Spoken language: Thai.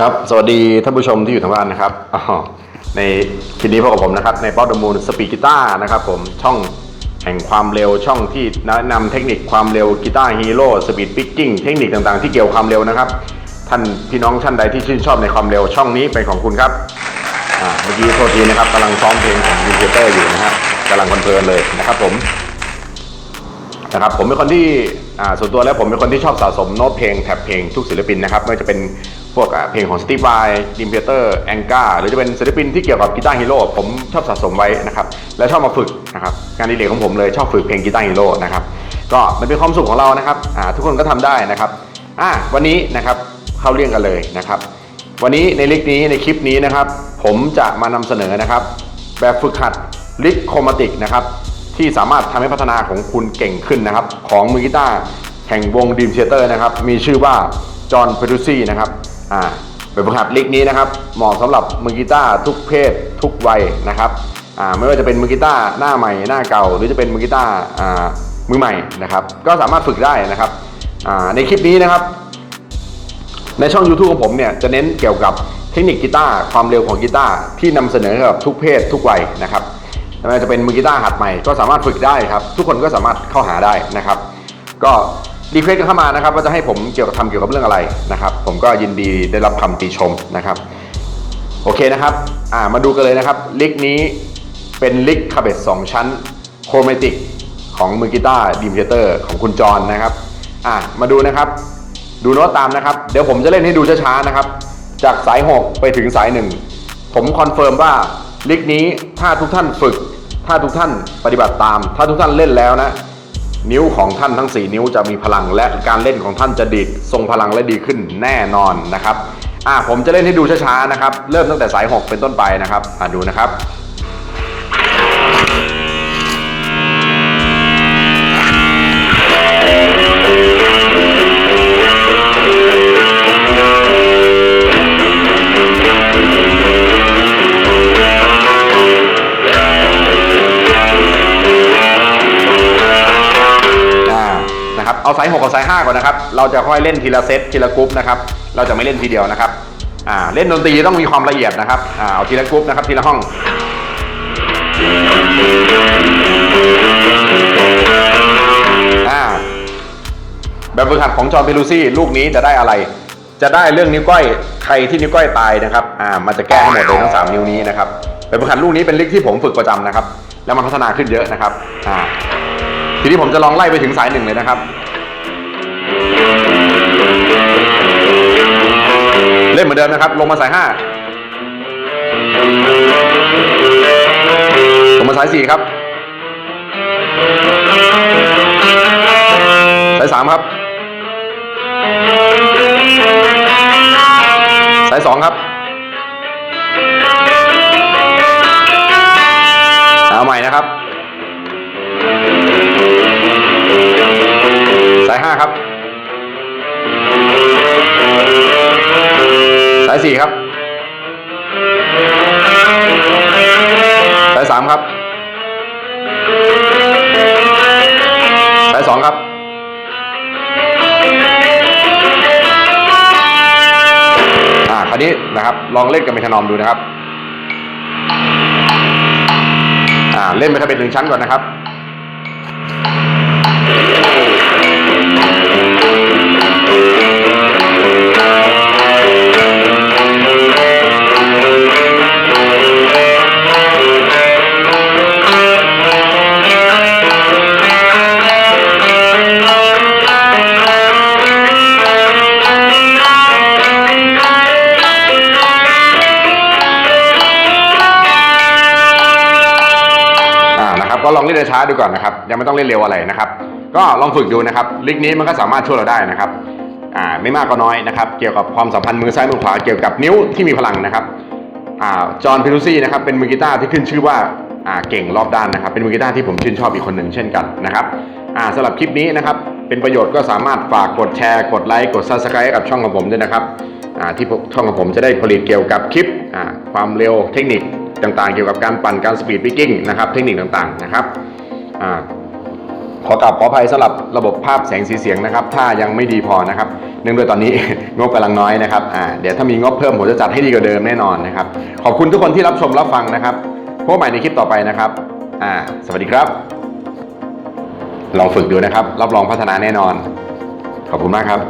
ครับสวัสดีท่านผู้ชมที่อยู่ทางบ้านนะครับในคลิปนี้พบกับผมนะครับในป๊อดมูลสปีกีตาร์นะครับผมช่องแห่งความเร็วช่องที่แนะนำเทคนิคความเร็วกีตาร์ฮีโร่สปีดปิกกิ้งเทคนิคต่างๆ ที่เกี่ยวความเร็วนะครับ ท่านพี่น้องท่านใดที่ชื่นชอบในความเร็วช่องนี้เป็นของคุณครับเมื่อกี้โทษทีนะครับกำลังซ้อมเพลงของวินเตอร์อยู่นะครับกำลังคอนเพลินเลยนะครับผมนะครับผมเป็นคนที่ส่วนตัวแล้วผมเป็นคนที่ชอบสะสมโน้ตเพลงแท็บเพลงทุกศิลปินนะครับไม่ว่าจะเป็น พวกเพลงของสตีฟไวดิมเ e เตอร์แองกาหรือจะเป็นศิลปินที่เกี่ยวกับกีตาร์ฮีโร่ผมชอบสะสมไว้นะครับ และชอบมาฝึกนะครับงานอดีเลกของผมเลยชอบฝึกเพลงกีตาร์ฮีโร่นะครับก็มันเป็นความสุขของเรานะครับทุกคนก็ทำได้นะครับวันนี้นะครับเข้าเรื่องกันเลยนะครับ วันนี้ในลิกนี้ในคลิปนี้นะครับ ผมจะมานำเสนอนะครับ แบบฝึกหัดลิกโครมาติกนะครับที่สามารถทำให้พัฒนาของคุณเก่งขึ้นนะครับ ของมือกีตาร์แห่งวงดีมเ h เตอร์นะครับมีชื่อว่าจอห์นเพดูซี่นะครับ อ่าแบบฝึกหัดลิกนี้นะครับ เหมาะสำหรับมือกีตาร์ทุกเพศทุกวัยนะครับอ่าไม่ว่าจะเป็นมือกีตาร์หน้าใหม่หน้าเก่า หรือจะเป็นมือกีตาร์อ่ามือใหม่นะครับ ก็สามารถฝึกได้นะครับอ่าในคลิปนี้นะครับ ในช่อง YouTube ของผมเนี่ยจะเน้นเกี่ยวกับเทคนิคกีตาร์ความเร็วของกีตาร์ที่นำเสนอกับทุกเพศทุกวัยนะครับไม่ว่าจะเป็นมือกีตาร์หัดใหม่ก็สามารถฝึกได้ครับ ทุกคนก็สามารถเข้าหาได้นะครับ ก็ รีเควสกันเข้ามานะครับว่าจะให้ผมเกี่ยวกับทำเกี่ยวกับเรื่องอะไรนะครับ ผมก็ยินดีได้รับคำติชมนะครับ โอเคนะครับอ่ามาดูกันเลยนะครับลิกนี้เป็นลิกคาเบตสองชั้นโครเมติกของมือกีตาร์ดีมเตอร์ของคุณจรนะครับอ่ามาดูนะครับ ดูโน้ตตามนะครับ เดี๋ยวผมจะเล่นให้ดูช้าๆนะครับ จากสาย 6 ไปถึงสาย 1 ผมคอนเฟิร์มว่าลิกนี้ถ้าทุกท่านฝึก ถ้าทุกท่านปฏิบัติตาม ถ้าทุกท่านเล่นแล้วนะ นิ้วของท่านทั้ง 4 นิ้วจะมีพลังและการเล่นของท่านจะดีดทรงพลังและดีขึ้นแน่นอนนะครับอ่าผมจะเล่นให้ดูช้าๆนะครับ เริ่มตั้งแต่สาย 6 เป็นต้นไปนะครับอ่าดูนะครับ เอาสาย6กับสาย5ก่อนนะครับ เราจะค่อยเล่นทีละเซตทีละกรุ๊ปนะครับ เราจะไม่เล่นทีเดียวนะครับอ่าเล่นดนตรีต้องมีความละเอียดนะครับอ่าเอาทีละกรุ๊ปนะครับทีละห้องอ่าแบบฝึกหัดของจอห์นเปรูซี่ลูกนี้จะได้อะไร จะได้เรื่องนิ้วก้อยใครที่นิ้วก้อยตายนะครับอ่ามันจะแก้ให้หมดเลยทั้งสามนิ้วนี้นะครับแบบฝึกหัดลูกนี้เป็นลิกที่ผมฝึกประจำนะครับ แล้วมันพัฒนาขึ้นเยอะนะครับอ่าทีนี้ผมจะลองไล่ไปถึงสายหนึ่งเลยนะครับ เล่นเหมือนเดิมนะครับ ลงมาสายห้าลงมาสายสี่ครับ สายสามครับ สายสองครับ เอาใหม่นะครับ สายห้าครับายสี่ครับสายสามครับสายสองครับอ่าคราวนี้นะครับ ลองเล่นกันเป็นขนอมดูนะครับอ่าเล่นไปทำเป็นหนึ่งชั้นก่อนนะครับ ลองเล่นช้าดูก่อนนะครับ ยังไม่ต้องเล่นเร็วอะไรนะครับ ก็ลองฝึกดูนะครับลิกนี้มันก็สามารถช่วยเราได้นะครับอ่าไม่มากก็น้อยนะครับ เกี่ยวกับความสัมพันธ์มือซ้ายมือขวาเกี่ยวกับนิ้วที่มีพลังนะครับอ่าจอห์นพิรูซี่นะครับเป็นมือกีตาร์ที่ขึ้นชื่อว่าอ่าเก่งรอบด้านนะครับ เป็นมือกีตาร์ที่ผมชื่นชอบอีกคนหนึ่งเช่นกันนะครับอ่าสำหรับคลิปนี้นะครับเป็นประโยชน์ก็สามารถฝากกดแชร์กดไลค์กดซับสไครต์กับช่องของผมด้วยนะครับอ่าที่ช่องของผมจะได้ผลิตเกี่ยวกับคลิปอ่าความเร็วเทคนิค ต่างๆ เกี่ยวกับการปั่นการสปีดปิกกิ้งนะครับเทคนิคต่างๆนะครับอขอกลับขออภัยสำหรับระบบภาพแสงสีเสียงนะครับ ถ้ายังไม่ดีพอนะครับ เนื่องด้วยตอนนี้ งบกำลังน้อยนะครับเดี๋ยวถ้ามีงบเพิ่มผมจะจัดให้ดีกว่าเดิมแน่นอนนะครับ ขอบคุณทุกคนที่รับชมรับฟังนะครับพบใหม่ในคลิปต่อไปนะครับสวัสดีครับ ลองฝึกดูนะครับ รับรองพัฒนาแน่นอน ขอบคุณมากครับ